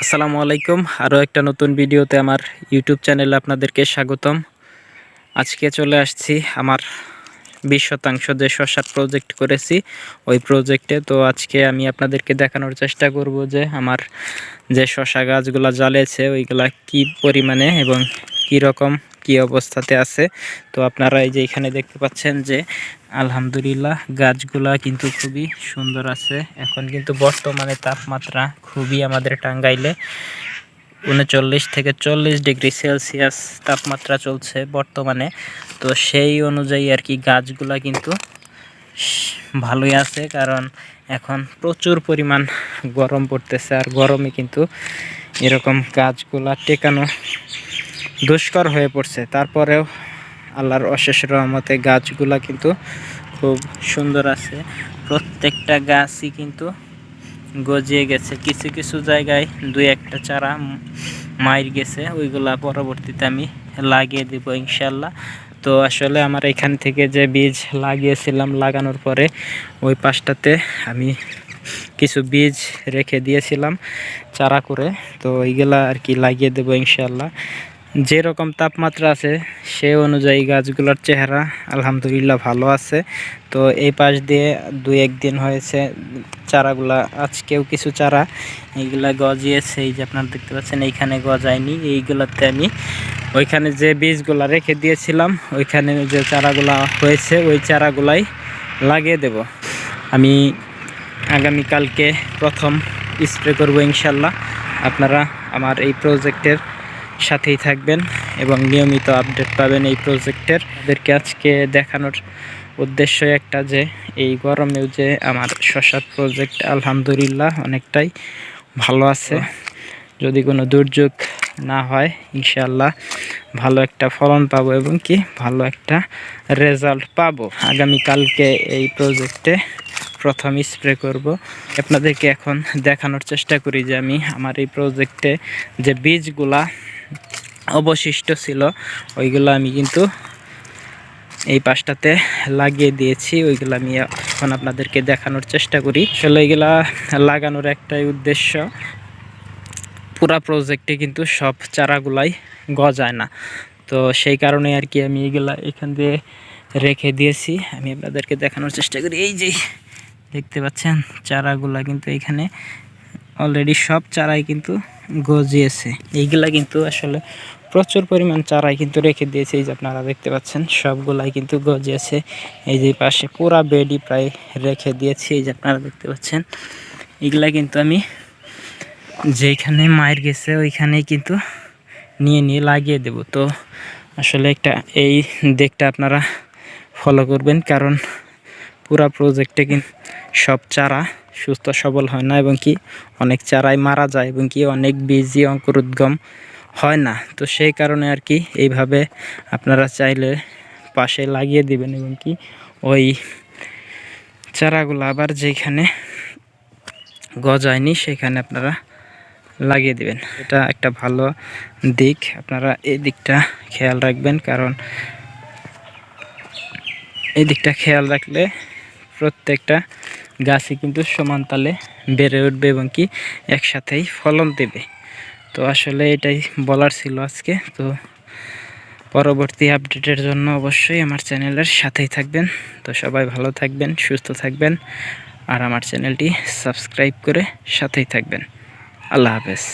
আসসালামু আলাইকুম। আরও একটা নতুন ভিডিওতে আমার ইউটিউব চ্যানেলে আপনাদেরকে স্বাগতম। আজকে চলে আসছি আমার বিশ শতাংশ যে শশার প্রজেক্ট করেছি, ওই প্রজেক্টে তো আজকে আমি আপনাদেরকে দেখানোর চেষ্টা করব যে আমার যে শশা গাছগুলো জ্বালেছে, ওইগুলা কি পরিমাণে এবং কি রকম কি অবস্থাতে আছে। তো আপনারা এই যে এখানে দেখতে পাচ্ছেন যে, আলহামদুলিল্লাহ গাছগুলা কিন্তু খুবই সুন্দর আছে। এখন কিন্তু বর্তমানে তাপমাত্রা খুবই আমাদের টাঙ্গাইলে উনচল্লিশ থেকে চল্লিশ ডিগ্রি সেলসিয়াস তাপমাত্রা চলছে বর্তমানে। তো সেই অনুযায়ী আর কি গাছগুলা কিন্তু ভালোই আছে, কারণ এখন প্রচুর পরিমাণ গরম পড়তেছে। আর গরমে কিন্তু এরকম গাছগুলা টেকানো দুষ্কর হয়ে পড়ছে। তারপরেও আল্লাহর অশেষ রহমতে গাছগুলা কিন্তু খুব সুন্দর আছে। প্রত্যেকটা গাছই কিন্তু গজিয়ে গেছে। কিছু কিছু জায়গায় দুই একটা চারা মাইর গেছে। ওইগুলা পরবর্তীতে আমি লাগিয়ে দেবো ইনশাল্লাহ তো আসলে আমার এখান থেকে যে বীজ লাগিয়েছিলাম লাগানোর পরে ওই পাশটাতে আমি কিছু বীজ রেখে দিয়েছিলাম চারা করে। তো ওইগুলা আর কি লাগিয়ে দেবো ইনশাল্লাহ যেরকম তাপমাত্রা আছে, সে অনুযায়ী গাছগুলোর চেহারা আলহামদুলিল্লাহ ভালো আছে। তো এই পাশ দিয়ে দুই একদিন হয়েছে চারাগুলা। আজকেও কিছু চারা এইগুলা গজিয়েছে, এই যে আপনারা দেখতে পাচ্ছেন এইখানে গজায়নি, এইগুলাতে আমি ওইখানে যে বীজগুলা রেখে দিয়েছিলাম, ওইখানে যে চারাগুলা হয়েছে, ওই চারাগুলাই লাগিয়ে দেব। আমি আগামীকালকে প্রথম স্প্রে করব ইনশাল্লাহ। আপনারা আমার এই প্রজেক্টের সাথেই থাকবেন এবং নিয়মিত আপডেট পাবেন এই প্রজেক্টের। তাদেরকে আজকে দেখানোর উদ্দেশ্য একটা যে, এই গরমেও যে আমার শশার প্রজেক্ট আলহামদুলিল্লাহ, অনেকটাই ভালো আছে। যদি কোনো দুর্যোগ না হয় ইনশাল্লাহ ভালো একটা ফলন পাবো এবং কি ভালো একটা রেজাল্ট পাবো। আগামীকালকে এই প্রজেক্টে প্রথম স্প্রে করব। আপনাদেরকে এখন দেখানোর চেষ্টা করি যে আমি আমার এই প্রজেক্টে যে বীজগুলা অবশিষ্ট ছিল। ওইগুলো আমি কিন্তু এই পাশটাতে লাগিয়ে দিয়েছি। ওইগুলো আমি এখন আপনাদেরকে দেখানোর চেষ্টা করি। আসলে এইগুলা লাগানোর একটাই উদ্দেশ্য, পুরা প্রজেক্টে কিন্তু সব চারাগুলাই গজায় না। তো সেই কারণে আর কি আমি এইগুলা এখান দিয়ে রেখে দিয়েছি। আমি আপনাদেরকে দেখানোর চেষ্টা করি। এই যে দেখতে পাচ্ছেন, চারাগুলা কিন্তু এখানে অলরেডি সব চারাই কিন্তু গজিয়েছে। এইগুলা কিন্তু আসলে প্রচুর পরিমাণ চারাই কিন্তু রেখে দিয়েছে। এই যে আপনারা দেখতে পাচ্ছেন, সবগুলাই কিন্তু গজিয়েছে। এই যে পাশে পুরা বেডই প্রায় রেখে দিয়েছি। এই যে আপনারা দেখতে পাচ্ছেন এগুলা কিন্তু আমি যেখানে মায়ের গেছে ওইখানেই কিন্তু নিয়ে নিয়ে লাগিয়ে দেব। তো আসলে একটা এই দিকটা আপনারা ফলো করবেন, কারণ পুরা প্রজেক্টে কিন্তু সব চারা সুস্থ, সবল হয় না এবং কি অনেক চারাই মারা যায় এবং কি অনেক বীজই অঙ্কুরোদ্গম হয় না। তো সেই কারণে আর কি এইভাবে আপনারা চাইলে পাশে লাগিয়ে দিবেন এবং কি ওই চারাগুলো আবার যেখানে গজায়নি সেখানে আপনারা লাগিয়ে দিবেন। এটা একটা ভালো দিক। আপনারা এই দিকটা খেয়াল রাখবেন কারণ এই দিকটা খেয়াল রাখলে প্রত্যেকটা গাছই কিন্তু সমান তালে বেড়ে উঠবে এবং কি একসাথেই ফলন দেবে। তো আসলে এটাই বলার ছিল আজকে। তো পরবর্তী আপডেটের জন্য অবশ্যই আমার চ্যানেলের সাথেই থাকবেন। তো সবাই ভালো থাকবেন, সুস্থ থাকবেন আর আমার চ্যানেলটি সাবস্ক্রাইব করে সাথেই থাকবেন। আল্লাহ হাফেজ।